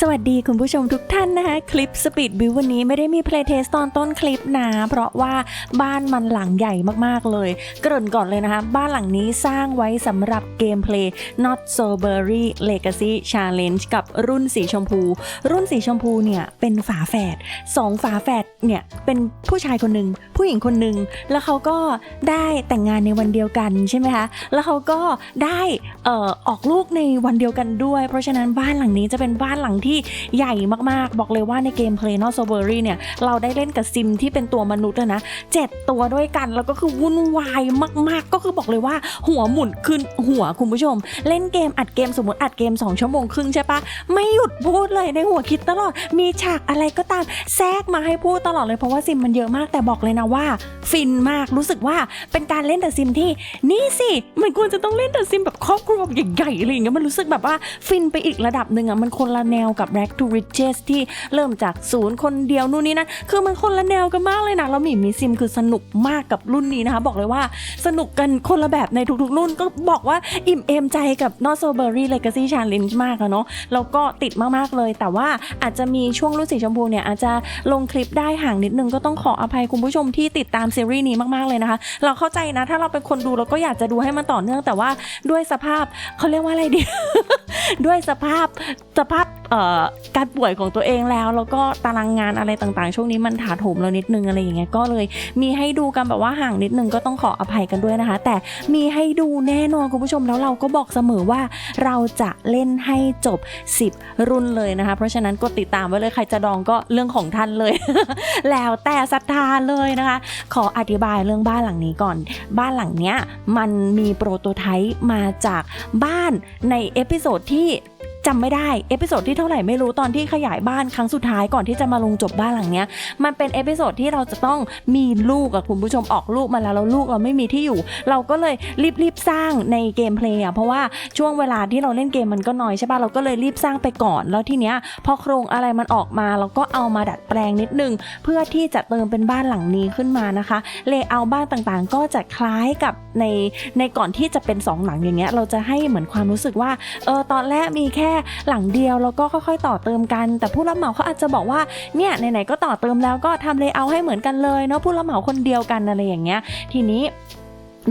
สวัสดีคุณผู้ชมทุกท่านนะคะ คลิปสปีดบิววันนี้ไม่ได้มีเพลย์เทสตอนต้นคลิปนะเพราะว่าบ้านมันหลังใหญ่มากๆเลย เกริ่นก่อนเลยนะคะ บ้านหลังนี้สร้างไว้สำหรับเกมเพลย์ Not So Berry Legacy Challenge กับรุ่นสีชมพู รุ่นสีชมพูเนี่ย เป็นฝาแฝดสองฝาแฝดเนี่ย เป็นผู้ชายคนหนึ่งผู้หญิงคนหนึ่งแล้วเขาก็ได้แต่งงานในวันเดียวกันใช่ไหมคะแล้วเขาก็ได้ออออกลูกในวันเดียวกันด้วย เพราะฉะนั้นบ้านหลังนี้จะเป็นบ้านหลังที่ใหญ่มากๆ บอกเลยว่าในเกม Play n o So b e r y เนี่ย เราได้เล่นกับซิมที่เป็นตัวมนุษย์นะเจ็ดตัวด้วยกัน แล้วก็คือวุ่นวายมาก ๆ ก็คือบอกเลยว่าหัวหมุนขึ้นหัวคุณผู้ชม เล่นเกมอัดเกมสมมติอัดเกม 2 ชั่วโมงครึ่งใช่ปะไม่หยุดพูดเลยในหัวคิดตลอด มีฉากอะไรก็ตามแทรกมาให้พูดตลอดเลยเพราะว่าซิมมันเยอะมากแต่บอกเลยนะว่า ฟินมากรู้สึกว่าเป็นการเล่นแต่ซิมที่นี่สิมันควรจะต้องเล่นแต่ซิมแบบครอบครัวใหญ่ๆอะไรอย่างเงี้ยมันรู้สึกแบบว่าฟินไปอีกระดับหนึ่งอะมันคนละแนวกับ Rack to Riches ที่เริ่มจากศูนย์คนเดียวนู่นนี่นะคือมันคนละแนวกันมากเลยนะแล้วมีมีซิมคือสนุกมากกับรุ่นนี้นะคะ บอกเลยว่าสนุกกันคนละแบบในทุกๆรุ่นก็บอกว่าอิ่มเอมใจกับ Not So Berry Legacy Challenge มากอะเนาะแล้วก็ติดมากๆเลย แต่ว่าอาจจะมีช่วงรุ่นสีชมพูเนี่ยอาจจะลงคลิปได้ห่างนิดนึงก็ต้องขออภัยคุณผู้ชมที่ติดตามซีรีส์นี้มากๆเลยนะคะ เราเข้าใจนะถ้าเราเป็นคนดูเราก็อยากจะดูให้มันต่อเนื่องแต่ว่าด้วยสภาพเขาเรียกว่าอะไรดี ด้วยสภาพสภาพเอ่อการป่วยของตัวเองแล้ว แล้วก็ตารางงานอะไรต่างๆ ช่วงนี้มันถาโถมเรานิดนึงอะไรอย่างเงี้ยก็เลยมีให้ดูกันแบบว่าห่างนิดนึงก็ต้องขออภัยกันด้วยนะคะ แต่มีให้ดูแน่นอนคุณผู้ชมแล้วเราก็บอกเสมอว่าเราจะเล่นให้จบ 10 รุ่นเลยนะคะ เพราะฉะนั้นกดติดตามไว้เลยใครจะดองก็เรื่องของท่านเลย แล้วแต่ศรัทธาเลยนะคะ ขออธิบายเรื่องบ้านหลังนี้ก่อน บ้านหลังเนี้ยมันมีโปรโตไทป์มาจากบ้านในเอพิโซดที่ จำไม่ได้เอพิโซดที่เท่าไหร่ไม่รู้ตอนที่ขยายบ้านครั้งสุดท้ายก่อนที่จะมาลงจบบ้านหลังเนี้ย มันเป็นเอพิโซดที่เราจะต้องมีลูกอะคุณผู้ชมออกลูกมาแล้วแล้วลูกเราไม่มีที่อยู่ เราก็เลยรีบๆสร้างในเกมเพลย์อะเพราะว่าช่วงเวลาที่เราเล่นเกมมันก็น้อยใช่ป่ะเราก็เลยรีบสร้างไปก่อน แล้วทีเนี้ยพอโครงอะไรมันออกมาเราก็เอามาดัดแปลงนิดนึง เพื่อที่จะเติมเป็นบ้านหลังนี้ขึ้นมานะคะเลเยอร์บ้านต่างๆ ก็จะคล้ายกับ ในในก่อนที่จะเป็นสองหลังอย่างเงี้ยเราจะให้เหมือนความรู้สึกว่าเออตอนแรกมีแค่หลังเดียวแล้วก็ค่อยๆ ต่อเติมกัน แต่ผู้รับเหมาเขาอาจจะบอกว่าเนี่ยไหนๆก็ต่อเติมแล้วก็ทำเลเยอร์ให้เหมือนกันเลยเนาะผู้รับเหมาคนเดียวกันอะไรอย่างเงี้ยทีนี้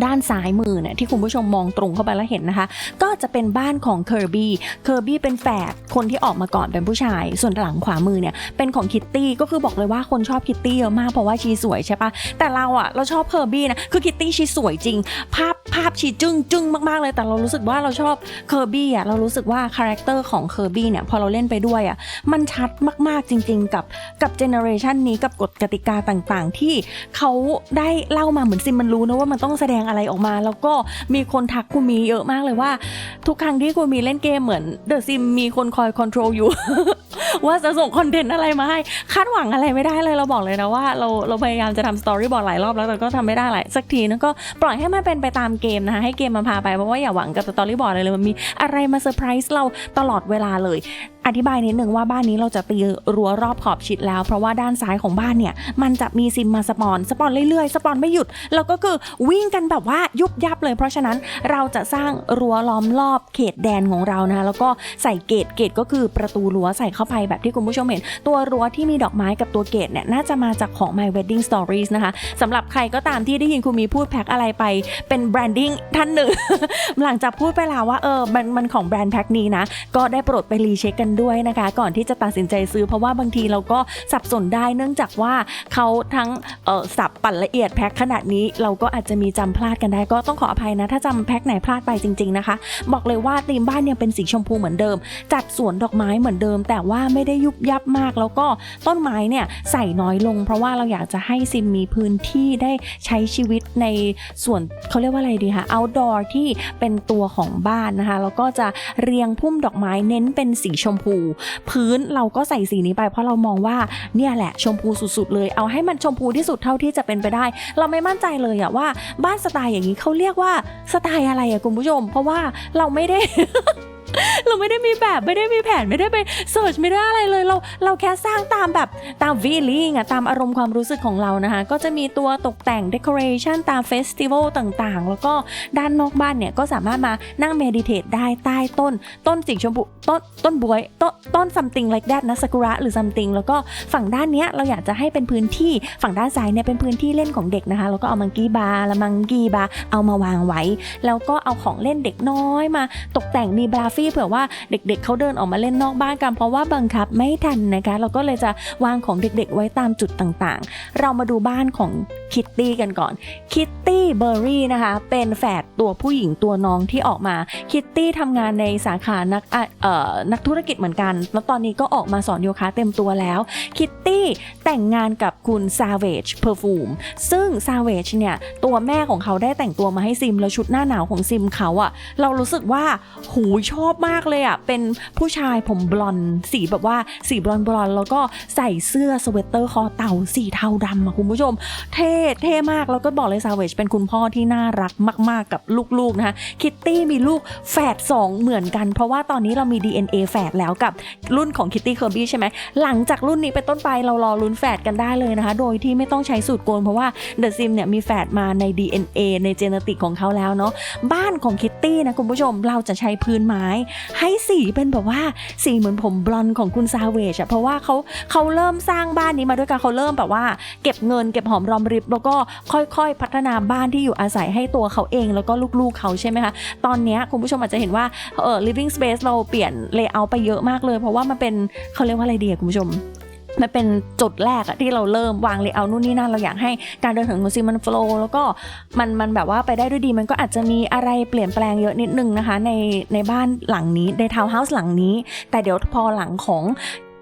ด้านซ้ายมือเนี่ยที่คุณผู้ชมมองตรงเข้าไปแล้วเห็นนะคะ ก็จะเป็นบ้านของเคอร์บี้เคอร์บี้เป็นแฝดคนที่ออกมาก่อนเป็นผู้ชาย ส่วนหลังขวามือเนี่ยเป็นของคิตตี้ก็คือบอกเลยว่าคนชอบคิตตี้เยอะมากเพราะว่าชีสวยใช่ปะแต่เราอะเราชอบเคอร์บี้นะคือคิตตี้ชีสวยจริง ภาพภาพชีจึ้งจึ้งมากๆเลย แต่เรารู้สึกว่าเราชอบเคอร์บี้อะเรารู้สึกว่าคาแรคเตอร์ของเคอร์บี้เนี่ยพอเราเล่นไปด้วยอะมันชัดมากๆจริง ๆ กับกับเจเนอเรชันนี้กับกฎกติกาต่างๆ ที่เขาได้เล่ามาเหมือนซิมมันรู้นะว่ามันต้องแสดงอะไรออกมา แล้วก็มีคนทักคุณมีเยอะมากเลยว่า ทุกครั้งที่คุณมีเล่นเกมเหมือนเดอะซิมมีคนคอยคอนโทรลอยู่ ว่าจะส่งคอนเทนต์อะไรมาให้ คาดหวังอะไรไม่ได้เลยเราบอกเลยนะว่าเราเราพยายามจะทำสตอรี่บอร์ดหลายรอบแล้วแต่ก็ทำไม่ได้หลายสักทีนะก็ปล่อยให้มันเป็นไปตามเกมนะคะให้เกมมันพาไปเพราะว่าอย่าหวังกับสตอรี่บอร์ดเลยเลยมันมีอะไรมาเซอร์ไพรส์เราตลอดเวลาเลย อธิบายนิดนึงว่าบ้านนี้เราจะตีรั้วรอบขอบชิดแล้ว เพราะว่าด้านซ้ายของบ้านเนี่ยมันจะมีซิมมาสปอนสปอนเรื่อยๆ สปอนไม่หยุด แล้วก็คือวิ่งกันแบบว่ายุบยับเลย เพราะฉะนั้นเราจะสร้างรั้วล้อมรอบเขตแดนของเรานะคะแล้วก็ใส่เกตเกตก็คือประตูรั้วใส่เข้าไปแบบที่คุณผู้ชมเห็น ตัวรั้วที่มีดอกไม้กับตัวเกตเนี่ยน่าจะมาจากของ My Wedding Stories นะคะสำหรับใครก็ตามที่ได้ยินคุณมีพูดแพ็คอะไรไปเป็นแบรนดิ้งท่านหนึ่งหลังจากพูดไปแล้วว่าเออมันมันของแบรนด์แพ็คนี้นะก็ได้โปรดไปรีเช็คกันด้วยนะคะ ก่อนที่จะตัดสินใจซื้อเพราะว่าบางทีเราก็สับสนได้เนื่องจากว่าเขาทั้งสับปั่นละเอียดแพ็คขนาดนี้เราก็อาจจะมีจำพลาดกันได้ก็ต้องขออภัยนะ ถ้าจำแพ็คไหนพลาดไปจริง ๆนะคะ บอกเลยว่าธีมบ้านยังเป็นสีชมพูเหมือนเดิม จัดสวนดอกไม้เหมือนเดิม แต่ว่าไม่ได้ยุบยับมาก แล้วก็ต้นไม้เนี่ยใส่น้อยลง เพราะว่าเราอยากจะให้ซิมมีพื้นที่ได้ใช้ชีวิตในส่วนเขาเรียกว่าอะไรดีคะ outdoor ที่เป็นตัวของบ้านนะคะแล้วก็จะเรียงพุ่มดอกไม้เน้นเป็นสีชมพู พื้นเราก็ใส่สีนี้ไป เพราะเรามองว่าเนี่ยแหละชมพูสุดๆเลย เอาให้มันชมพูที่สุดเท่าที่จะเป็นไปได้ เราไม่มั่นใจเลยอะว่าบ้านสไตล์อย่างนี้เขาเรียกว่าสไตล์อะไรอะคุณผู้ชม เพราะว่าเราไม่ได้ เราไม่ได้มีแบบไม่ได้มีแผนไม่ได้ไปเสิร์ชไม่ได้อะไรเลยเราเราแค่สร้างตามแบบตามวีลิ่งอะตามอารมณ์ความรู้สึกของเรานะคะ ก็จะมีตัวตกแต่งเด o อเรชันตามเฟสติวัลต่างๆ แล้วก็ด้านนอกบ้านเนี่ยก็สามารถมานั่งเมดิเทตได้ใต้ต้น ต้นสีชมพูต้นต้นบวยต้นต้น something like that นะซากุระหรือ something แล้วก็ฝั่งด้านเนี้ยเราอยากจะให้เป็นพื้นที่ฝั่งด้านซ้ายเนี่ยเป็นพื้นที่เล่นของเด็กนะคะ แล้วก็เอามังกี้บาร์ละมังกี้บาร์เอามาวางไว้ แล้วก็เอาของเล่นเด็กน้อยมา ตกแต่งมีบราฟีเผื่อว่าเด็กๆเขาเดินออกมาเล่นนอกบ้านกัน เพราะว่าบังคับไม่ทันนะคะ เราก็เลยจะวางของเด็กๆไว้ตามจุดต่างๆ เรามาดูบ้านของคิตตี้กันก่อนคิตตี้เบอร์รี่นะคะ เป็นแฝดตัวผู้หญิงตัวน้องที่ออกมาคิตตี้ทำงานในสาขานักเอ่อนักธุรกิจเหมือนกัน แล้วตอนนี้ก็ออกมาสอนโยคะเต็มตัวแล้วคิตตี้แต่งงานกับคุณ Savage Perfume ซึ่ง Savage เนี่ยตัวแม่ของเขาได้แต่งตัวมาให้ซิม แล้วชุดหน้าหนาวของซิมเขาอะเรารู้สึกว่าหูชอบมากเลยอะเป็นผู้ชายผมบลอนด์สีแบบว่าสีบลอนด์บลอนด์แล้วก็ใส่เสื้อสเวตเตอร์คอเต่าสีเทาดำอะคุณผู้ชม เท่เท่มากแล้วก็บอกเลยซาเวจเป็นคุณพ่อที่น่ารักมาก ๆ กับลูก ๆ นะคะคิตตี้มีลูกแฝด2 เหมือนกัน เพราะว่าตอนนี้เรามี DNA แฝดแล้วกับรุ่นของคิตตี้เคอร์บี้ใช่ไหมหลังจากรุ่นนี้เป็นต้นไปเรารอลุ้นแฝดกันได้เลยนะคะ โดยที่ไม่ต้องใช้สูตรโกนเพราะว่าเดอะซิมเนี่ยมีแฝดมาใน DNA ในเจเนติกของเขาแล้วเนาะบ้านของคิตตี้นะคุณผู้ชมเราจะใช้พื้นไม้ให้สีเป็นแบบว่าสีเหมือนผมบลอนด์ของคุณซาเวชอะเพราะว่าเขาเขาเริ่มสร้างบ้านนี้มาด้วยกันเขาเริ่มแบบว่า เก็บเงินเก็บหอมรอมริบ แล้วก็ค่อยๆ พัฒนาบ้านที่อยู่อาศัยให้ตัวเขาเอง แล้วก็ลูกๆเขาใช่ไหมคะตอนนี้คุณผู้ชมอาจจะเห็นว่าเออ living space เราเปลี่ยนเลเยอร์ไปเยอะมากเลย เพราะว่ามันเป็นเขาเรียกว่าอะไรดีคุณผู้ชม มันเป็นจุดแรกอะที่เราเริ่มวางเลยเอร์นู่นนี่นั่นเราอยากให้การเดินถึงของซีมันโฟล์แล้วก็มันมันแบบว่าไปได้ด้วยดี มันก็อาจจะมีอะไรเปลี่ยนแปลงเยอะนิดนึงนะคะ ในในบ้านหลังนี้ในทาวน์เฮาส์หลังนี้ แต่เดี๋ยวพอหลังของ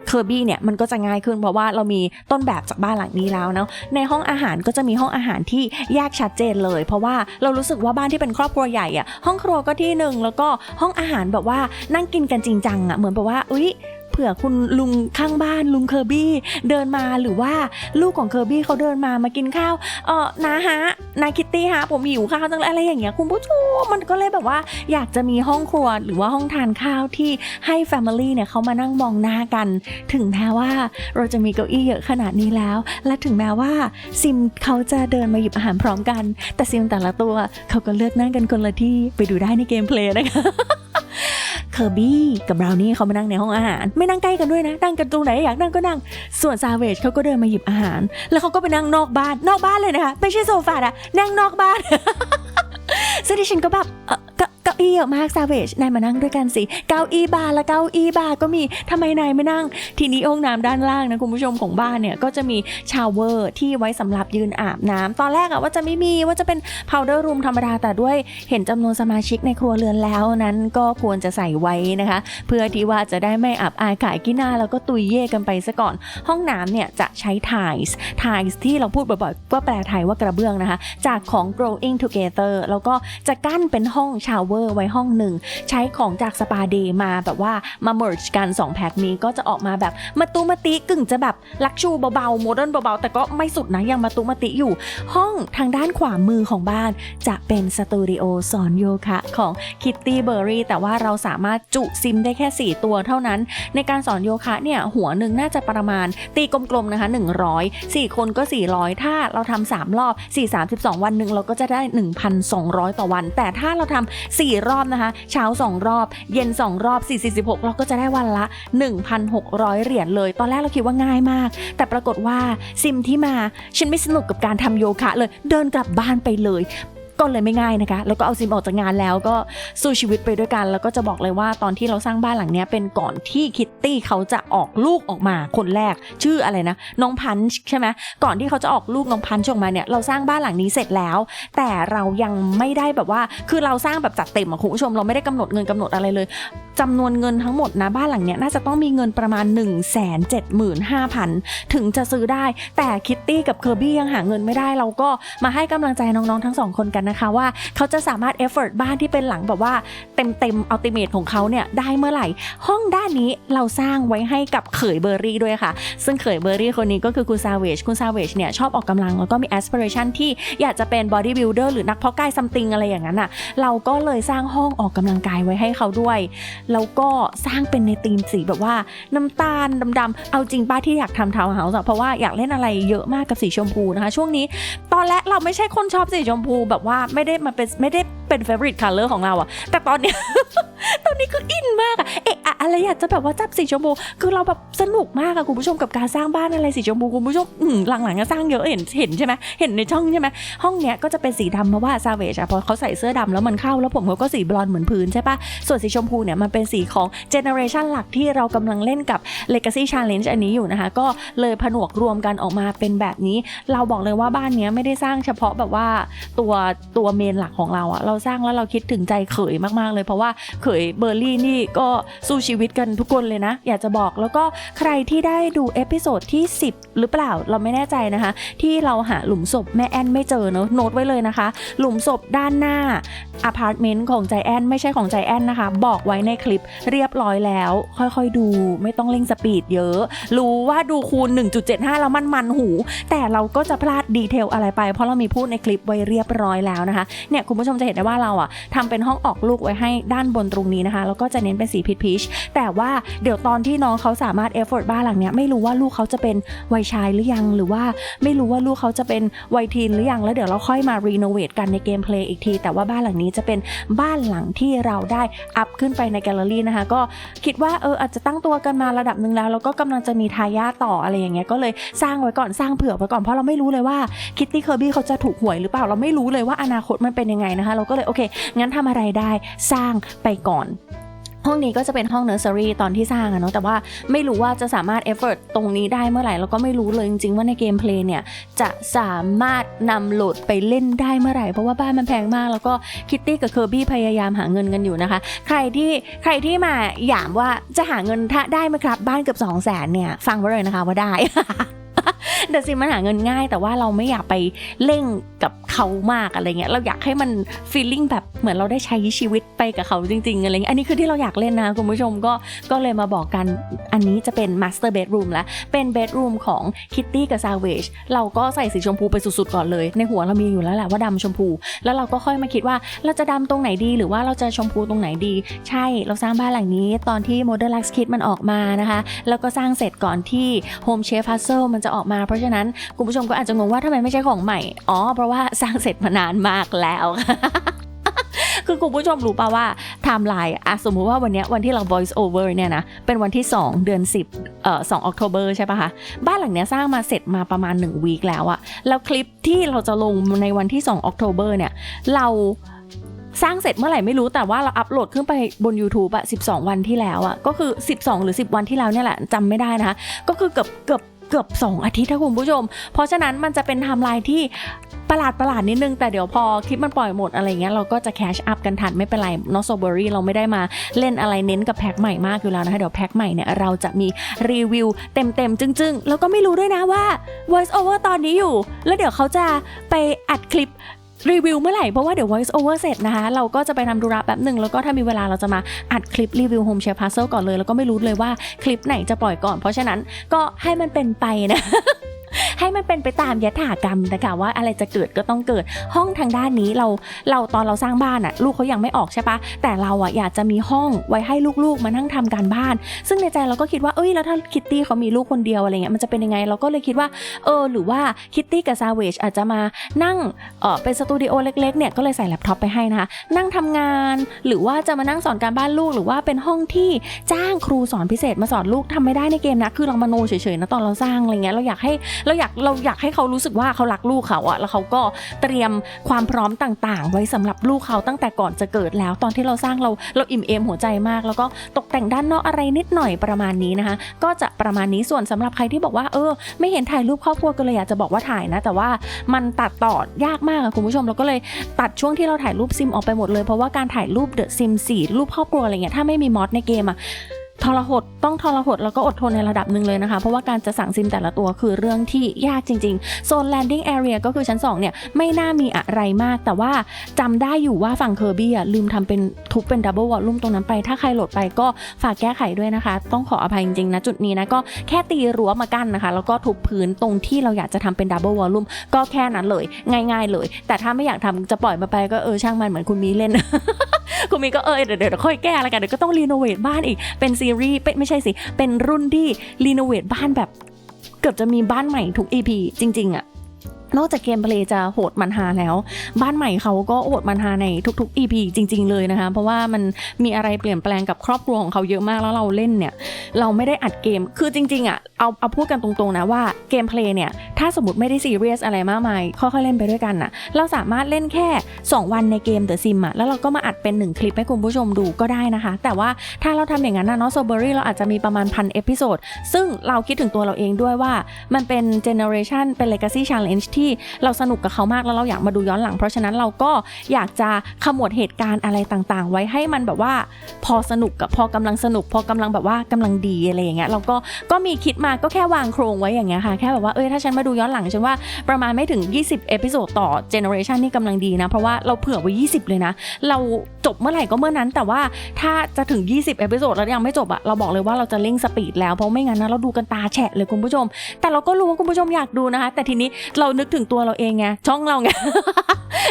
เคอร์บี้เนี่ยมันก็จะง่ายขึ้นเพราะว่าเรามีต้นแบบจากบ้านหลังนี้แล้วเนาะในห้องอาหารก็จะมีห้องอาหารที่แยกชัดเจนเลย เพราะว่าเรารู้สึกว่าบ้านที่เป็นครอบครัวใหญ่อะห้องครัวก็ที่หนึ่งแล้วก็ห้องอาหารแบบว่านั่งกินกันจริงจังอะเหมือนแบบว่าอุ๊ย เผื่อคุณลุงข้างบ้านลุงเคอร์บี้เดินมาหรือว่าลูกของเคอร์บี้เขาเดินมามากินข้าวเออนาฮะนาคิตตี้ฮะผมหิวข้าวจังเลยอะไรอย่างเงี้ยคุณผู้ชมมันก็เลยแบบว่าอยากจะมีห้องครัวหรือว่าห้องทานข้าวที่ให้แฟมิลี่เนี่ยเขามานั่งมองหน้ากัน ถึงแม้ว่าเราจะมีเก้าอี้เยอะขนาดนี้แล้ว และถึงแม้ว่าซิมเขาจะเดินมาหยิบอาหารพร้อมกัน แต่ซิมแต่ละตัวเขาก็เลือกนั่งกันคนละที่ไปดูได้ในเกมเพลย์นะคะ เคอร์บี้กับบราวนี่เขามานั่งในห้องอาหาร ไม่นั่งใกล้กันด้วยนะ นั่งกันตรงไหนอยากนั่งก็นั่ง ส่วนซาเวจเขาก็เดินมาหยิบอาหาร แล้วเขาก็ไปนั่งนอกบ้าน นอกบ้านเลยนะคะ ไม่ใช่โซฟาอะนั่งนอกบ้านซึ่งดิฉันก็แบบเออเก้าอี้เยอะมากซาเวจนายมานั่งด้วยกันสิ เก้าอี้บาร์และเก้าอี้บาร์ก็มีทำไมนายไม่นั่ง ทีนี้ห้องน้ำด้านล่างนะคุณผู้ชมของบ้านเนี่ยก็จะมีชาวเวอร์ที่ไว้สำหรับยืนอาบน้ำตอนแรกอะว่าจะไม่มีว่าจะเป็น powder room ธรรมดาแต่ด้วยเห็นจำนวนสมาชิกในครัวเรือนแล้วนั้นก็ควรจะใส่ไว้นะคะ เพื่อที่ว่าจะได้ไม่อับอายขายกินหน้าแล้วก็ตุยเย่กันไปซะก่อน ห้องน้ำเนี่ยจะใช้ tiles tiles ที่เราพูดบ่อยๆก็แปลไทยว่ากระเบื้องนะคะ จากของ growing together แล้วก็จะกั้นเป็นห้องชาวเวอร์ไว้ห้องหนึ่ง ใช้ของจากสปาเดย์มาแบบว่ามา merge กัน 2 แพ็คนี้ก็จะออกมาแบบมาตุมาติกึ่งจะแบบลักชูเบาๆโมเดิร์นเบาๆแต่ก็ไม่สุดนะยังมาตุมาติอยู่ ห้องทางด้านขวามือของบ้าน จะเป็นสตูดิโอสอนโยคะของ Kitty Berry แต่ว่าเราสามารถจุซิมได้แค่ 4 ตัวเท่านั้น ในการสอนโยคะเนี่ยหัวหนึ่งน่าจะประมาณตีกลมๆนะคะ 100 4 คนก็ 400 ถ้าเราทำ3รอบ 4 32 วันหนึ่งเราก็จะได้ 1,200 ต่อวัน แต่ถ้าเราทำ4 รอบนะคะ เช้า 2 รอบ เย็น 2 รอบ 4 46 เราก็จะได้วันละ 1,600 เหรียญเลย ตอนแรกเราคิดว่าง่ายมาก แต่ปรากฏว่าซิมที่มา ฉันไม่สนุกกับการทำโยคะเลย เดินกลับบ้านไปเลย ก็เลยไม่ง่ายนะคะ แล้วก็เอาซิมออกจากงานแล้วก็สู้ชีวิตไปด้วยกัน แล้วก็จะบอกเลยว่าตอนที่เราสร้างบ้านหลังนี้เป็นก่อนที่คิตตี้เขาจะออกลูกออกมาคนแรก ชื่ออะไรนะ น้องพันช์ใช่ไหมก่อนที่เขาจะออกลูกน้องพันช์ออกมาเนี่ยเราสร้างบ้านหลังนี้เสร็จแล้ว แต่เรายังไม่ได้แบบว่า คือเราสร้างแบบจัดเต็มอะคุณผู้ชมเราไม่ได้กำหนดเงินกำหนดอะไรเลยจำนวนเงินทั้งหมดนะบ้านหลังเนี้ยน่าจะต้องมีเงินประมาณ 1 7 5 0 0 0 ถึงจะซื้อได้ แต่คิตตี้กับเคอร์บี้ยังหาเงินไม่ได้เราก็มาให้กำลังใจน้องๆทั้งสองคนกันนะคะว่าเขาจะสามารถเอฟเฟ t บ้านที่เป็นหลังแบบว่าเต็มเต็มอัลติเมทของเขาเนี่ยได้เมื่อไหร่ ห้องด้านนี้เราสร้างไว้ให้กับเขยเบอร์รี่ด้วยค่ะ ซึ่งเขยเบอร์รี่คนนี้ก็คือคุณซาเวชคุณซาเวชเนี่ยชอบออกกำลังแล้วก็มี aspiration ที่อยากจะเป็น body builder หรือนักเพาะกายซัมติงอะไรอย่างนั้นอะเราก็เลยสร้างห้องออกกำลังกายไว้ให้เขาด้วย แล้วก็สร้างเป็นในธีมสีแบบว่าน้ำตาลดำๆเอาจริงป้าที่อยากทำทาวน์เฮาส์เพราะว่าอยากเล่นอะไรเยอะมากกับสีชมพูนะคะ ช่วงนี้ตอนแรกเราไม่ใช่คนชอบสีชมพูแบบว่าไม่ได้มาเป็นไม่ได้ เป็น favorite color ของเราอะแต่ตอนเนี้ย ตอนนี้คืออินมากอะเอะอะอะไรอยากจะแบบว่าจับสีชมพูคือเราแบบสนุกมากอะคุณผู้ชมกับการสร้างบ้านอะไรสีชมพูคุณผู้ชมอืมหลังๆก็สร้างเยอะเห็นเห็นใช่ไหมเห็นในช่องใช่ไหมห้องเนี้ยก็จะเป็นสีดำเพราะว่าซาเวจอะพอเขาใส่เสื้อดำแล้วมันเข้าแล้วผมเขาก็สีบลอนด์เหมือนพื้นใช่ปะส่วนสีชมพูเนี่ยมันเป็นสีของเจเนอเรชันหลักที่เรากำลังเล่นกับ Legacy Challenge อันนี้อยู่นะคะ ก็เลยผนวกรวมกันออกมาเป็นแบบนี้ เราบอกเลยว่าบ้านเนี้ยไม่ได้สร้างเฉพาะแบบว่าตัวตัวเมนหลักของเราอะเราสร้างแล้วเราคิดถึงใจเขยมากๆเลย เพราะว่าเขยเบอร์รี่นี่ก็สู้ชีวิตกันทุกคนเลยนะ อยากจะบอกแล้วก็ใครที่ได้ดูเอพิโซดที่ 10 หรือเปล่าเราไม่แน่ใจนะคะ ที่เราหาหลุมศพแม่แอนไม่เจอเนอะโน้ตไว้เลยนะคะ หลุมศพด้านหน้าอพาร์ตเมนต์ของใจแอนไม่ใช่ของใจแอนนะคะ บอกไว้ในคลิปเรียบร้อยแล้ว ค่อยๆดูไม่ต้องเร่งสปีดเยอะ รู้ว่าดูคูณ 1.75 แล้วมันมันหู แต่เราก็จะพลาดดีเทลอะไรไป เพราะเรามีพูดในคลิปไว้เรียบร้อยแล้วนะคะเนี่ยคุณผู้ชมจะเห็นได้ว่าเราอะทำเป็นห้องออกลูกไว้ให้ด้านบนตรงนี้นะคะแล้วก็จะเน้นเป็นสีพีชพีชแต่ว่าเดี๋ยวตอนที่น้องเขาสามารถเอฟเฟอร์บ้านหลังเนี้ยไม่รู้ว่าลูกเขาจะเป็นวัยชายหรือยังหรือว่าไม่รู้ว่าลูกเขาจะเป็นวัยทีนหรือยังแล้วเดี๋ยวเราค่อยมารีโนเวทกันในเกมเพลย์อีกที แต่ว่าบ้านหลังนี้จะเป็นบ้านหลังที่เราได้อัพขึ้นไปในแกลเลอรี่นะคะ ก็คิดว่าเอออาจจะตั้งตัวกันมาระดับหนึ่งแล้วแล้วก็กำลังจะมีทายาทต่ออะไรอย่างเงี้ยก็เลยสร้างไว้ก่อนสร้างเผื่อไว้ก่อนเพราะเราไม่รู้เลยว่าคิตตี้เคอร์บี้เขาจะถูกหวยหรือเปล่าเราไม่รู้เลยว่าอนาคตมันเป็นยังไงนะคะเราก็เลยโอเค งั้นทำอะไรได้สร้างไปก่อนห้องนี้ก็จะเป็นห้องเนอร์เซอรี่ตอนที่สร้างอะเนาะแต่ว่าไม่รู้ว่าจะสามารถเอฟเฟ t ตรงนี้ได้เมื่อไหร่ แล้วก็ไม่รู้เลยจริงๆว่าในเกมเพลย์เนี่ย จะสามารถนำโหลดไปเล่นได้เมื่อไหร่ เพราะว่าบ้านมันแพงมาก แล้วก็คิตตี้กับเคอร์บี้พยายามหาเงินกันอยู่นะคะ ใครที่ใครที่มาหยามว่าจะหาเงินถ้าได้ไหมครับ บ้านเกือบ2 0 0แสนเนี่ย ฟังไว้เลยนะคะว่าได้ เดซิมันหาเงินง่าย แต่ว่าเราไม่อยากไปเร่งกับเขามากอะไรเงี้ยเราอยากให้มันฟีลลิ่งแบบเหมือนเราได้ใช้ชีวิตไปกับเขาจริงๆอะไรเงี้ยอันนี้คือที่เราอยากเล่นนะคุณผู้ชมก็ก็เลยมาบอกกันอันนี้จะเป็น master bedroom แล้วเป็นเบดรูมของคิตตี้กับซาเวจเราก็ใส่สีชมพูไปสุดๆก่อนเลย ในหัวเรามีอยู่แล้วแหละว่าดำชมพู แล้วเราก็ค่อยมาคิดว่าเราจะดำตรงไหนดี หรือว่าเราจะชมพูตรงไหนดี ใช่เราสร้างบ้านหลังนี้ตอนที่ Modern Lux Kit มันออกมานะคะ แล้วก็สร้างเสร็จก่อนที่ Home Chef Puzzle มันจะออกมา เพราะฉะนั้นคุณผู้ชมก็อาจจะงงว่าทำไมไม่ใช่ของใหม่ อ๋อ เพราะว่าสร้างเสร็จมานานมากแล้วคือคุณผู้ชมรู้ป่าว่าไทม์ไลน์อะสมมุติว่าวันนี้วันที่เรา voice over เนี่ยนะ เป็นวันที่ 2 เดือน 10เอ่อ2 October ใช่ปะคะ บ้านหลังเนี้ยสร้างมาเสร็จมาประมาณ1วีคแล้วอะแล้วคลิปที่เราจะลงในวันที่2 October เนี่ย เราสร้างเสร็จเมื่อไหร่ไม่รู้แต่ว่าเราอัปโหลดขึ้นไปบน YouTube อะ12 วันที่แล้วอะก็คือ 12 หรือ 10 วันที่แล้วเนี่ยแหละจำไม่ได้นะคะก็คือเกือบเกือบ เกือบ 2 อาทิตย์ถ้าคุณผู้ชม เพราะฉะนั้นมันจะเป็นไทม์ไลน์ที่ประหลาดประหลาดนิดนึง แต่เดี๋ยวพอคลิปมันปล่อยหมดอะไรเงี้ยเราก็จะแคชอัพกันทันไม่เป็นไรนอสโซเบอรี่เราไม่ได้มาเล่นอะไรเน้นกับแพ็คใหม่มากอยู่แล้วนะคะ เดี๋ยวแพ็คใหม่เนี่ยเราจะมีรีวิวเต็มๆจึงๆ แล้วก็ไม่รู้ด้วยนะว่า voice over ตอนนี้อยู่ แล้วเดี๋ยวเขาจะไปอัดคลิป รีวิวเมื่อไหร่ เพราะว่าเดี๋ยว voice over เสร็จนะคะ เราก็จะไปทำธุระแป๊บหนึ่งแล้วก็ถ้ามีเวลาเราจะมาอัดคลิปรีวิว Home Chef Puzzle ก่อนเลย แล้วก็ไม่รู้เลยว่าคลิปไหนจะปล่อยก่อน เพราะฉะนั้นก็ให้มันเป็นไปนะ ให้มันเป็นไปตามยถากรรมนะคะว่าอะไรจะเกิดก็ต้องเกิดห้องทางด้านนี้เราเราตอนเราสร้างบ้านอะลูกเขายังไม่ออกใช่ปะแต่เราอะอยากจะมีห้องไว้ให้ลูกๆมานั่งทำการบ้าน ซึ่งในใจเราก็คิดว่าเอ้ยแล้วถ้าคิตตี้เขามีลูกคนเดียวอะไรเงี้ยมันจะเป็นยังไงเราก็เลยคิดว่าเออหรือว่าคิตตี้กับซาเวจอาจจะมานั่งเออเป็นสตูดิโอเล็กๆเนี่ยก็เลยใส่แล็ปท็อปไปให้นะคะนั่งทำงานหรือว่าจะมานั่งสอนการบ้านลูก หรือว่าเป็นห้องที่จ้างครูสอนพิเศษมาสอนลูกทำไม่ได้ในเกมนะคือเรามาโนเฉยๆนะตอนเราสร้างอะไรเงี้ยเราอยากให้เราอยากเราอยากให้เขารู้สึกว่าเขารักลูกเขาอะแล้วเขาก็เตรียมความพร้อมต่างๆ ไว้สำหรับลูกเขาตั้งแต่ก่อนจะเกิดแล้ว ตอนที่เราสร้างเราเราอิ่มเอมหัวใจมาก แล้วก็ตกแต่งด้านนอกอะไรนิดหน่อยประมาณนี้นะคะ ก็จะประมาณนี้ส่วนสำหรับใครที่บอกว่าเออ ไม่เห็นถ่ายรูปครอบครัวก็เลยอยากจะบอกว่าถ่ายนะ แต่ว่ามันตัดต่อยากมากอะคุณผู้ชมเราก็เลยตัดช่วงที่เราถ่ายรูปซิมออกไปหมดเลยเพราะว่าการถ่ายรูปเดอะซิมสี่รูปครอบครัวอะไรเงี้ยถ้าไม่มีมอดในเกมอะ ทรหดต้องทรหดแล้วก็อดทนในระดับหนึ่งเลยนะคะ เพราะว่าการจะสั่งซิมแต่ละตัวคือเรื่องที่ยากจริงๆโซน landing area ก็คือชั้น 2 เนี่ยไม่น่ามีอะไรมาก แต่ว่าจำได้อยู่ว่าฝั่งเคอร์บี้ลืมทำเป็นทุบเป็นดับเบิลวอลลุ่มตรงนั้นไป ถ้าใครโหลดไปก็ฝากแก้ไขด้วยนะคะ ต้องขออภัยจริงๆนะจุดนี้นะก็แค่ตีรั้วมากั้นนะคะ แล้วก็ทุบพื้นตรงที่เราอยากจะทำเป็นดับเบิลวอลลุ่มก็แค่นั้นเลย ง่าย ๆ เลย แต่ถ้าไม่อยากทำจะปล่อยมาไปก็เออช่างมันเหมือนคุณมีเล่นคุณมีก็เออเดี๋ยวเดี๋ยวค่อยแก้ล้วกันเดี๋ยวก็ต้องรีโนเวทบ้านอีกเป็นซีรีส์เป็นไม่ใช่สิ เป็นรุ่นที่รีโนเวทบ้านแบบ เกือบจะมีบ้านใหม่ทุก EP จริง ๆอะ นอกจากเกมเพลย์จะโหดมันฮาแล้ว บ้านใหม่เขาก็โหดมันฮาในทุกๆ EP จริง ๆ เลยนะคะ เพราะว่ามันมีอะไรเปลี่ยนแปลงกับครอบครัวของเขาเยอะมากแล้วเราเล่นเนี่ย เราไม่ได้อัดเกมคือจริง ๆอะเอาเอาพูดกันตรงๆนะว่าเกมเพลย์เนี่ย ถ้าสมมติไม่ได้ซีเรียสอะไรมากมายค่อยๆเล่นไปด้วยกันน่ะ เราสามารถเล่นแค่ 2 วันในเกม The Sim อะแล้วเราก็มาอัดเป็น 1 คลิปให้คุณผู้ชมดูก็ได้นะคะ แต่ว่าถ้าเราทำอย่างนั้นนะเนาะโซเบอรี่เราอาจจะมีประมาณพันเอพิโซดซึ่งเราคิดถึงตัวเราเองด้วยว่ามันเป็นเจเนอเรชันเป็น Legacy Challenge ที่เราสนุกกับเขามากแล้วเราอยากมาดูย้อนหลัง เพราะฉะนั้นเราก็อยากจะขมวดเหตุการณ์อะไรต่างๆ ไว้ให้มันแบบว่าพอสนุกกับพอกำลังสนุก พอกำลังแบบว่ากำลังดีอะไรอย่างเงี้ยเราก็ก็มีคิดมาก็แค่วางโครงไว้อย่างเงี้ยค่ะแค่แบบว่าเอ้ยถ้าฉันมาดูย้อนหลังฉันว่าประมาณไม่ถึง 20 เอพิโซดต่อเจเนอเรชันนี่กำลังดีนะ เพราะว่าเราเผื่อไว้ 20 เลยนะ เราจบเมื่อไหร่ก็เมื่อนั้น แต่ว่าถ้าจะถึง 20 เอพิโซดแล้วยังไม่จบอะเราบอกเลยว่าเราจะเร่งสปีดแล้วเพราะไม่งั้นนะเราดูกันตาแฉะเลยคุณผู้ชม แต่เราก็รู้ว่าคุณผู้ชมอยากดูนะคะ แต่ทีนี้เรานึกถึงตัวเราเองไงช่องเราไง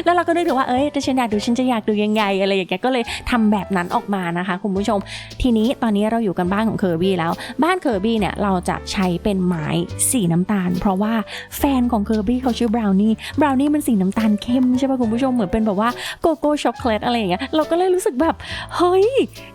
แล้วเราก็นึกถึงว่าเอ้ยถ้าฉันอยากดูฉันจะอยากดูยังไงอะไรอย่างเงี้ยก็เลยทำแบบนั้นออกมานะคะคุณผู้ชม ทีนี้ตอนนี้เราอยู่กันบ้านของเคอร์บี้แล้ว บ้านเคอร์บี้เนี่ยเราจะใช้เป็นไม้สีน้ำตาล เพราะว่าแฟนของเคอร์บี้เขาชื่อบราวนี่บราวนี่มันสีน้ำตาลเข้มใช่ป่ะคุณผู้ชมเหมือนเป็นแบบว่าโกโก้ช็อกโกแลตอะไรอย่างเงี้ยเราก็เลยรู้สึกแบบเฮ้ย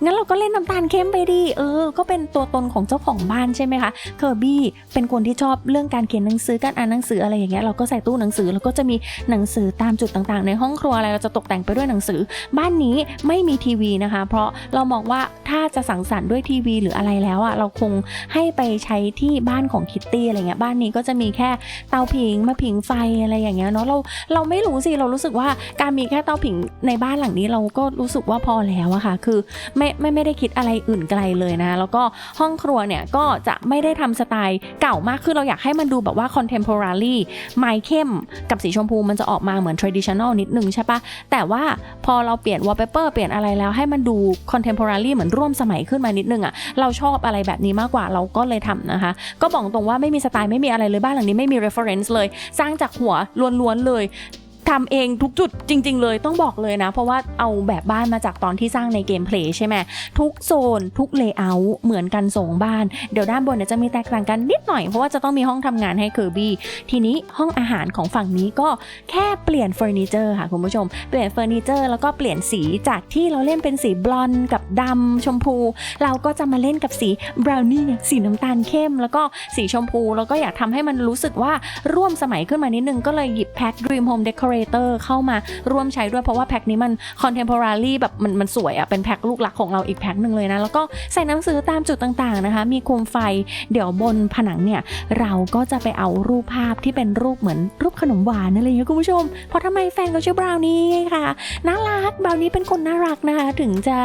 งั้นเราก็เล่นน้ำตาลเข้มไปดิเออ ก็เป็นตัวตนของเจ้าของบ้านใช่ไหมคะเคอร์บี้เป็นคนที่ชอบเรื่องการเขียนหนังสือการอ่านหนังสืออะไรอย่างเงี้ยเราก็ใส่ตู้หนังสือแล้วก็จะมีหนังสือตามจุดต่างๆ ในห้องครัวอะไรเราจะตกแต่งไปด้วยหนังสือ บ้านนี้ไม่มีทีวีนะคะ เพราะเรามองว่าถ้าจะสังสรรค์ด้วยทีวี หรืออะไรแล้วอะ่ะเราคงให้ไปใช้ที่บ้านของคิตตี้อะไรเงี้ยบ้านนี้ก็จะมีแค่เตาผิงมาผิงไฟอะไรอย่างเงี้ยเนาะเราเราไม่รู้สิเรารู้สึกว่าการมีแค่เตาผิงในบ้านหลังนี้เราก็รู้สึกว่าพอแล้วอะค่ะคือไม่ไม่ไม่ได้คิดอะไรอื่นไกลเลยนะ แล้วก็ห้องครัวเนี่ยก็จะไม่ได้ทำสไตล์เก่ามากคือเราอยากให้มันดูแบบว่า contemporary ไม้เข้มกับสีชมพูมันจะออกมาเหมือน traditional นิดนึงใช่ปะแต่ว่าพอเราเปลี่ยน wallpaper เปลี่ยนอะไรแล้วให้มันดู contemporary เหมือนร่วมสมัยขึ้นมานิดนึงอะเราชอบอะไรแบบนี้มากกว่าเราก็เลยทำนะคะ ก็บอกตรงว่าไม่มีสไตล์ไม่มีอะไรเลยบ้านหลังนี้ไม่มี reference เลย สร้างจากหัวล้วนๆเลย ทำเองทุกจุดจริง ๆ เลยต้องบอกเลยนะ เพราะว่าเอาแบบบ้านมาจากตอนที่สร้างในเกมเพลย์ใช่ไหมทุกโซน ทุกเลเยอร์เหมือนกันส่งบ้าน เดี๋ยวด้านบนเนี่ยจะมีแตกต่างกันนิดหน่อย เพราะว่าจะต้องมีห้องทำงานให้เคอร์บี้ทีนี้ห้องอาหารของฝั่งนี้ก็แค่เปลี่ยนเฟอร์นิเจอร์ค่ะคุณผู้ชม เปลี่ยนเฟอร์นิเจอร์แล้วก็เปลี่ยนสีจากที่เราเล่นเป็นสีบลอนด์กับดำชมพู เราก็จะมาเล่นกับสีบราวนี่สีน้ำตาลเข้ม แล้วก็สีชมพูแล้วก็อยากทำให้มันรู้สึกว่าร่วมสมัยขึ้นมานิดนึงก็เลยหยิบแพ็ค Dream Home Decorator เข้ามาร่วมใช้ด้วยเพราะว่าแพ็คนี้มัน contemporary แบบมันมันสวยอะเป็นแพ็คลูกหลักของเราอีกแพ็คหนึ่งเลยนะ แล้วก็ใส่หนังสือตามจุดต่างๆนะคะ มีโคมไฟเดี๋ยวบนผนังเนี่ย เราก็จะไปเอารูปภาพที่เป็นรูปเหมือนรูปขนมหวานอะไรอย่างเงี้ยคุณผู้ชม เพราะทำไมแฟนเขาชื่อบราวนี่ค่ะน่ารักบราวนี่เป็นคนน่ารักนะคะ ถึงจะ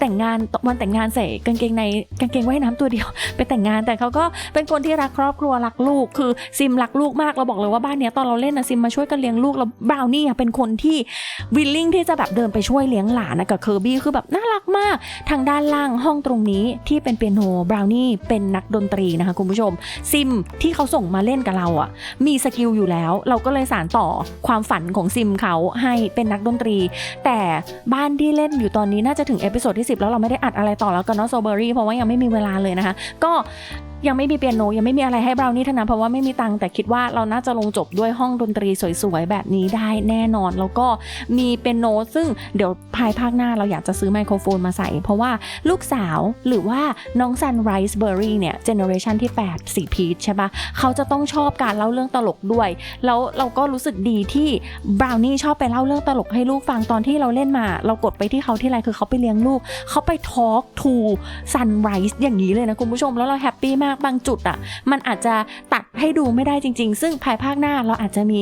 แต่งงานวันแต่งงานใส่กางเกงในกางเกงว่ายน้ำตัวเดียวไปแต่งงานแต่เขาก็เป็นคนที่รักครอบครัวรักลูก คือซิมรักลูกมากเราบอกเลยว่าบ้านเนี้ยตอนเราเล่นนะซิมมาช่วยกันเลี้ยงลูกแล้วบราวนี่เป็นคนที่วิลลิ่งที่จะแบบเดินไปช่วยเลี้ยงหลานนะกับเคอร์บี้คือแบบน่ารักมาก ทางด้านล่างห้องตรงนี้ที่เป็นเปียโนบราวนี่เป็นนักดนตรีนะคะคุณผู้ชม ซิมที่เขาส่งมาเล่นกับเราอะ่ะ มีสกิลอยู่แล้ว เราก็เลยสานต่อความฝันของซิมเขาให้เป็นนักดนตรี แต่บ้านที่เล่นอยู่ตอนนี้น่าจะถึงเอพิโซดที่10 แล้วเราไม่ได้อัดอะไรต่อแล้วกันเนาะโซเบอรี่เพราะว่ายังไม่มีเวลาเลยนะคะ ก็ ยังไม่มีเปียโนยังไม่มีอะไรให้บราวนี่ทั้งนั้นเพราะว่าไม่มีตังค์แต่คิดว่าเราน่าจะลงจบด้วยห้องดนตรีสวยๆแบบนี้ได้แน่นอน แล้วก็มีเปียโนซึ่งเดี๋ยวภายภาคหน้าเราอยากจะซื้อไมโครโฟนมาใส่ เพราะว่าลูกสาวหรือว่าน้องซันไรส์เบอร์รี่เนี่ยเจเนอเรชันที่ 8 สีพีชใช่ปะเขาจะต้องชอบการเล่าเรื่องตลกด้วย แล้วเราก็รู้สึกดีที่บราวนี่ชอบไปเล่าเรื่องตลกให้ลูกฟังตอนที่เราเล่นมา เรากดไปที่เขาที่ไรคือเขาไปเลี้ยงลูกเขาไปทอล์กทูซันไรส์อย่างนี้เลยนะคุณผู้ชมแล้วเราแฮปปี้มากบางจุดอะมันอาจจะตัดให้ดูไม่ได้จริง ๆ ซึ่งภายภาคหน้าเราอาจจะมี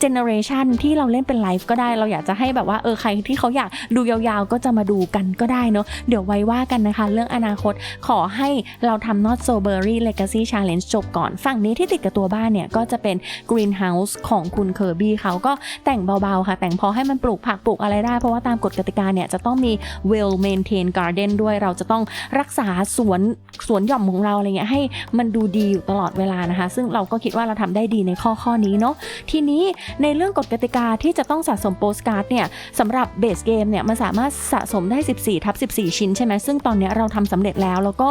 เจเนอเรชันที่เราเล่นเป็นไลฟ์ก็ได้ เราอยากจะให้แบบว่าเออใครที่เขาอยากดูยาวๆ ก็จะมาดูกันก็ได้เนาะเดี๋ยวไว้ว่ากันนะคะ เรื่องอนาคตขอให้เราทำ Not So Berry Legacy Challenge จบก่อนฝั่งนี้ที่ติดกับตัวบ้านเนี่ย ก็จะเป็น Greenhouse ของคุณเคอร์บี้เขาก็แต่งเบาๆค่ะ แต่งพอให้มันปลูกผักปลูกอะไรได้ เพราะว่าตามกฎกติกาเนี่ย จะต้องมี well maintained garden ด้วยเราจะต้องรักษาสวนสวนหย่อมของเราอะไรเงี้ยให้มันดูดีอยู่ตลอดเวลานะคะ ซึ่งเราก็คิดว่าเราทำได้ดีในข้อข้อนี้เนาะทีนี้ในเรื่องกฎกติกาที่จะต้องสะสมโปสการ์ดเนี่ยสำหรับเบสเกมเนี่ยมันสามารถสะสมได้ 14ทับ14 ชิ้นใช่ไหมซึ่งตอนนี้เราทำสำเร็จแล้ว แล้วก็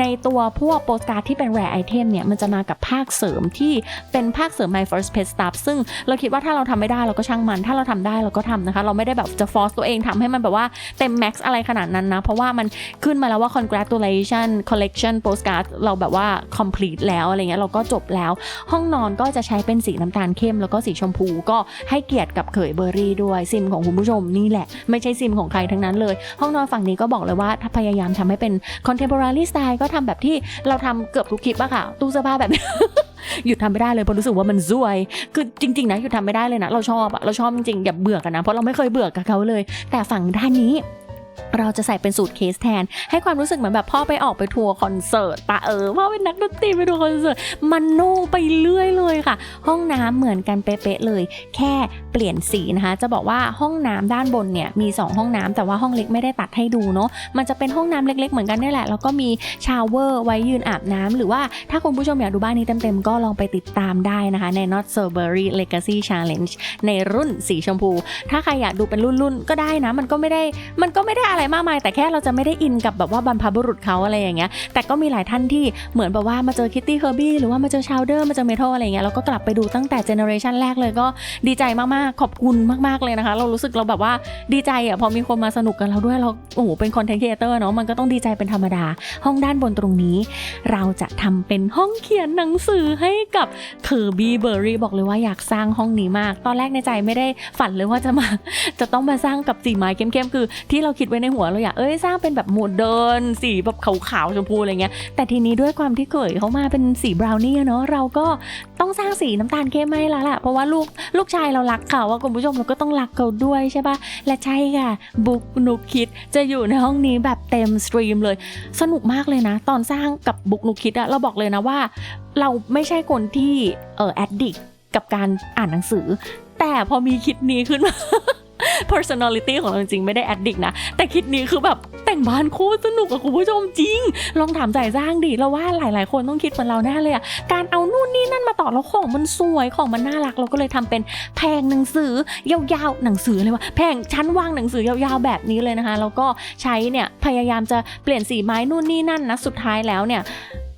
ในตัวพวกโปสการ์ดที่เป็น rare item เนี่ยมันจะมากับภาคเสริมที่เป็นภาคเสริม my first pet stuff ซึ่งเราคิดว่าถ้าเราทำไม่ได้เราก็ช่างมัน ถ้าเราทำได้เราก็ทำนะคะ เราไม่ได้แบบจะ force ตัวเองทำให้มันแบบว่าเต็ม max อะไรขนาดนั้นนะ เพราะว่ามันขึ้นมาแล้วว่า congratulation collection postcard เราแบบว่าว่า complete แล้วอะไรเงี้ยเราก็จบแล้ว ห้องนอนก็จะใช้เป็นสีน้ำตาลเข้มแล้วก็สีชมพูก็ให้เกียรติกับเขยเบอร์รี่ด้วยซิมของคุณผู้ชมนี่แหละ ไม่ใช่ซิมของใครทั้งนั้นเลย ห้องนอนฝั่งนี้ก็บอกเลยว่าถ้าพยายามทำให้เป็น contemporary style ก็ทำแบบที่เราทำเกือบทุกคลิปอะค่ะ ตู้เสื้อผ้าแบบนี้หยุดทำไม่ได้เลยเพราะรู้สึกว่ามันซวย คือจริง ๆ นะหยุดทำไม่ได้เลยนะ เราชอบอะเราชอบจริงๆอย่าเบื่อกันนะ เพราะเราไม่เคยเบื่อกับเขาเลย แต่ฝั่งด้านนี้ เราจะใส่เป็นสูตรเคสแทน ให้ความรู้สึกเหมือนแบบพ่อไปออกไปทัวร์คอนเสิร์ตปะเออพ่อเป็นนักดนตรีไปทัวร์คอนเสิร์ตมันโน่ไปเรื่อยเลยค่ะ ห้องน้ำเหมือนกันเป๊ะเลย แค่เปลี่ยนสีนะคะ จะบอกว่าห้องน้ำด้านบนเนี่ยมี 2 ห้องน้ำแต่ว่าห้องเล็กไม่ได้ตัดให้ดูเนาะมันจะเป็นห้องน้ำเล็ก ๆ เหมือนกันนี่แหละแล้วก็มีชาวเวอร์ไว้ยืนอาบน้ำหรือว่าถ้าคุณผู้ชมอยากดูบ้านนี้เต็มๆก็ลองไปติดตามได้นะคะใน Not So Berry Legacy Challenge ในรุ่นสีชมพู ถ้าใครอยากดูเป็นรุ่นๆก็ได้นะ มันก็ไม่ได้มันก็ไม่ได้อะไรมากมาย แต่แค่เราจะไม่ได้อินกับแบบว่าบรรพบุรุษเขาอะไรอย่างเงี้ย แต่ก็มีหลายท่านที่เหมือนแบบว่ามาเจอคิตตี้เฮอร์บี้หรือว่ามาเจอชาวเดอร์มาเจอเมทัลอะไรเงี้ยแล้วก็กลับไปดูตั้งแต่เจเนอเรชันแรกเลยก็ดีใจมากๆ ขอบคุณมากๆเลยนะคะ เรารู้สึกเราแบบว่าดีใจอะพอมีคนมาสนุกกันเราด้วยเราโอ้โหเป็นคอนเทนต์ครีเอเตอร์เนาะมันก็ต้องดีใจเป็นธรรมดา ห้องด้านบนตรงนี้ เราจะทำเป็นห้องเขียนหนังสือให้กับเคอร์บี้เบอร์รี่บอกเลยว่าอยากสร้างห้องนี้มาก ตอนแรกในใจไม่ได้ฝันเลยว่าจะมา จะต้องมาสร้างกับสีไม้เข้มๆคือที่เราคิดไว้ในหัวเราอยากเอ้ยสร้างเป็นแบบโมเดิร์นสีแบบขาวๆชมพูอะไรเงี้ยแต่ทีนี้ด้วยความที่เขยเขามาเป็นสีบราวนี่อะเนาะเราก็ต้องสร้างสีน้ำตาลเข้มให้ละล่ะเพราะว่าลูกลูกชายเรารักเขาว่าคุณผู้ชมเราก็ต้องรักเขาด้วยใช่ปะและใช่ค่ะบุกนุกคิดจะอยู่ในห้องนี้แบบเต็มสตรีมเลย สนุกมากเลยนะ ตอนสร้างกับบุกนุกคิดอะเราบอกเลยนะว่า เราไม่ใช่คนที่เออแอดดิกกับการอ่านหนังสือ แต่พอมีคิดนี้ขึ้นมา personality ของเราจริงๆไม่ได้แอดดิกนะ แต่คิดนี้คือแบบแต่งบ้านโคตรสนุกอะคุณผู้ชมจริง ลองถามใจสร้างดิเราว่าหลายๆ คนต้องคิดเหมือนเราแน่เลยอะการเอานู่นนี่นั่นมาต่อแล้วของมันสวยของมันน่ารักเราก็เลยทำเป็นแผงหนังสือยาวๆหนังสือเลยว่าแผงชั้นวางหนังสือยาวๆแบบนี้เลยนะคะ แล้วก็ใช้เนี่ยพยายามจะเปลี่ยนสีไม้นู่นนี่นั่นนะสุดท้ายแล้วเนี่ย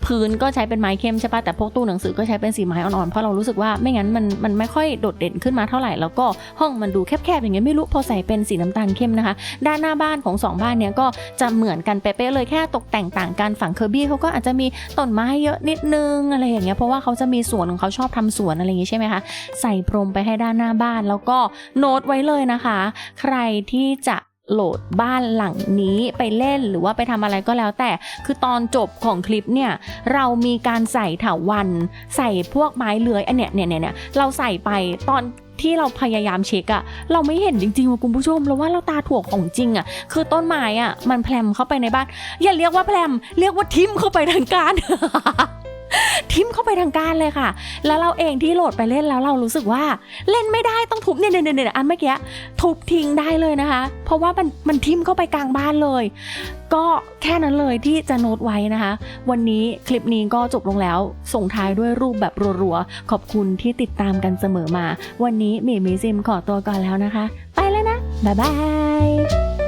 พื้นก็ใช้เป็นไม้เข้มใช่ปะแต่พวกตู้หนังสือก็ใช้เป็นสีไม้อ่อนๆเพราะเรารู้สึกว่าไม่งั้นมันมันไม่ค่อยโดดเด่นขึ้นมาเท่าไหร่แล้วก็ห้องมันดูแคบๆอย่างเงี้ยไม่รู้พอใส่เป็นสีน้ำตาลเข้มนะคะ ด้านหน้าบ้านของสองบ้านเนี้ยก็จะเหมือนกันเป๊ะๆเลยแค่ตกแต่งต่างกันฝั่งเคอร์บี้เขาก็อาจจะมีต้นไม้เยอะนิดนึงอะไรอย่างเงี้ยเพราะว่าเขาจะมีสวนของเขาชอบทำสวนอะไรอย่างงี้ใช่ไหมคะใส่พรมไปให้ด้านหน้าบ้านแล้วก็โน้ตไว้เลยนะคะ ใครที่จะ โหลดบ้านหลังนี้ไปเล่นหรือว่าไปทำอะไรก็แล้วแต่ คือตอนจบของคลิปเนี่ย เรามีการใส่ถาวัน ใส่พวกไม้เลื้อยอันเนี้ยเนี่ยเนี่ยเราใส่ไปตอนที่เราพยายามเช็คอะเราไม่เห็นจริงๆว่ะคุณผู้ชมเราว่าเราตาถั่วของจริงอะคือต้นไม้อะมันแพลมเข้าไปในบ้าน อย่าเรียกว่าแพลมเรียกว่าทิมเข้าไปทางการ ทิมเข้าไปทางการเลยค่ะ แล้วเราเองที่โหลดไปเล่นแล้วเรารู้สึกว่าเล่นไม่ได้ต้องทุบเนี่ยเนี่ยเนี่ยอันเมื่อกี้ทุบทิ้งได้เลยนะคะ เพราะว่ามันมันทิมเข้าไปกลางบ้านเลย ก็แค่นั้นเลยที่จะโน้ตไว้นะคะ วันนี้คลิปนี้ก็จบลงแล้ว ส่งท้ายด้วยรูปแบบรัวๆ ขอบคุณที่ติดตามกันเสมอมา วันนี้มีมิซิมขอตัวก่อนแล้วนะคะ ไปแล้วนะ บ๊ายบาย